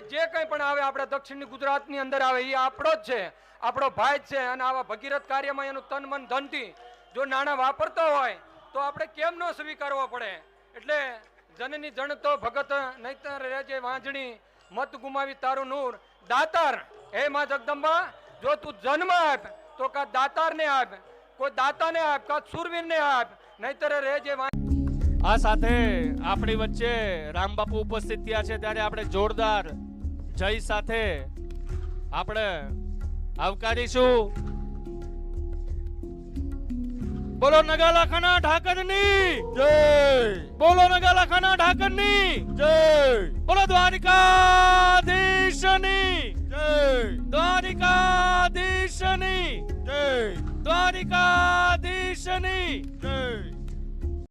દક્ષિણની ગુજરાતની અંદર આવે, એ આપણો જ છે. આપણો ભાઈ જ છે અને આવા ભગીરથ કાર્યમાં એનું તન, મન, ધનથી જો નાણાં વાપરતો હોય, તો આપણે કેમ ન સ્વીકારવો પડે? એટલે જનની જણ તો ભગત, નહીતર રેજે વાંજણી, મત ગુમાવી તારું નૂર. દાતાર, હે માં જગદંબા, જો તું જન્મ આપ, તો કા દાતારને આપ, કોઈ દાતાને આપ, કા સુરવીરને આપ, નહીતર રેજે વાં આ સાથે આપણી વચ્ચે રામબાપુ ઉપસ્થિત થયા છે. ત્યારે આપણે જોરદાર જય સાથે આપણે આવકારીશું. બોલો નગાલા ખાના ઢાકરની. જય. બોલો નગાલા ખાના ઢાકરની. જય. બોલો દ્વારિકાધીશની. જય. દ્વારિકાધીશની. જય. દ્વારિકાધીશની. જય.